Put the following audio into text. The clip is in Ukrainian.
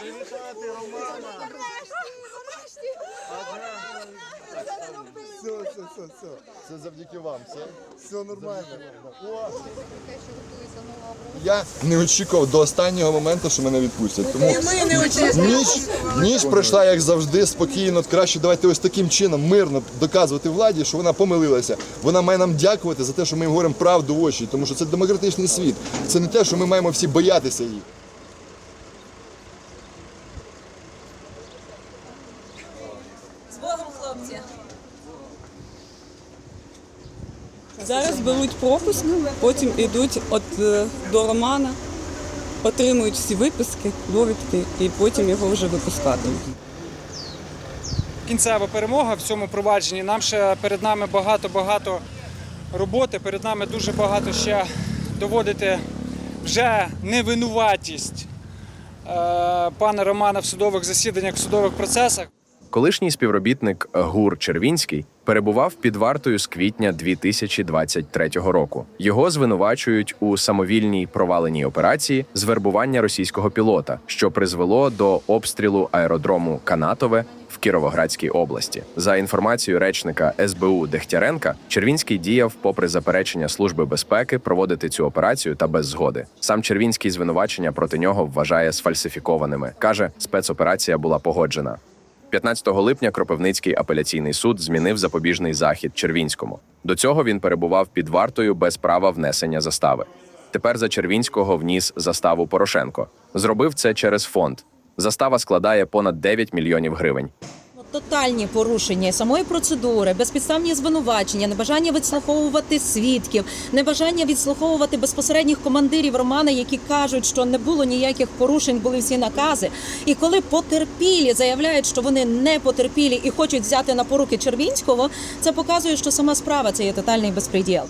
Привітати Романа. Все, все, все, все. Це завдяки вам. Це Все нормально. О, Я не очікував до останнього моменту, що мене відпустять. Тому ніч, ніч пройшла, як завжди, спокійно. Краще давайте ось таким чином мирно доказувати владі, що вона помилилася. Вона має нам дякувати за те, що ми їм говоримо правду в очі, тому що це демократичний світ. Це не те, що ми маємо всі боятися їх. З Богом, хлопці! Зараз беруть пропуск, потім йдуть от е, до Романа, отримують всі виписки, довідки і потім його вже випускатимуть. кінцева перемога в цьому провадженні. Нам ще перед нами багато-багато роботи. Перед нами дуже багато ще доводити вже невинуватість е, пана Романа в судових засіданнях, в судових процесах. Колишній співробітник ГУР Червінський перебував під вартою з квітня 2023 року. Його звинувачують у самовільній проваленій операції з вербування російського пілота, що призвело до обстрілу аеродрому Канатове в Кіровоградській області. За інформацією речника СБУ Дегтяренка, Червінський діяв попри заперечення Служби безпеки проводити цю операцію та без згоди. Сам Червінський звинувачення проти нього вважає сфальсифікованими. каже, спецоперація була погоджена. 15 липня Кропивницький апеляційний суд змінив запобіжний захід Червінському. До цього він перебував під вартою без права внесення застави. Тепер за Червінського вніс заставу Порошенко. Зробив це через фонд. Застава складає понад 9 мільйонів гривень. Тотальні порушення самої процедури, безпідставні звинувачення, небажання відслуховувати свідків, небажання відслуховувати безпосередніх командирів Романа, які кажуть, що не було ніяких порушень, були всі накази. І коли потерпілі заявляють, що вони не потерпілі і хочуть взяти на поруки Червінського, це показує, що сама справа це є тотальний безпреділ.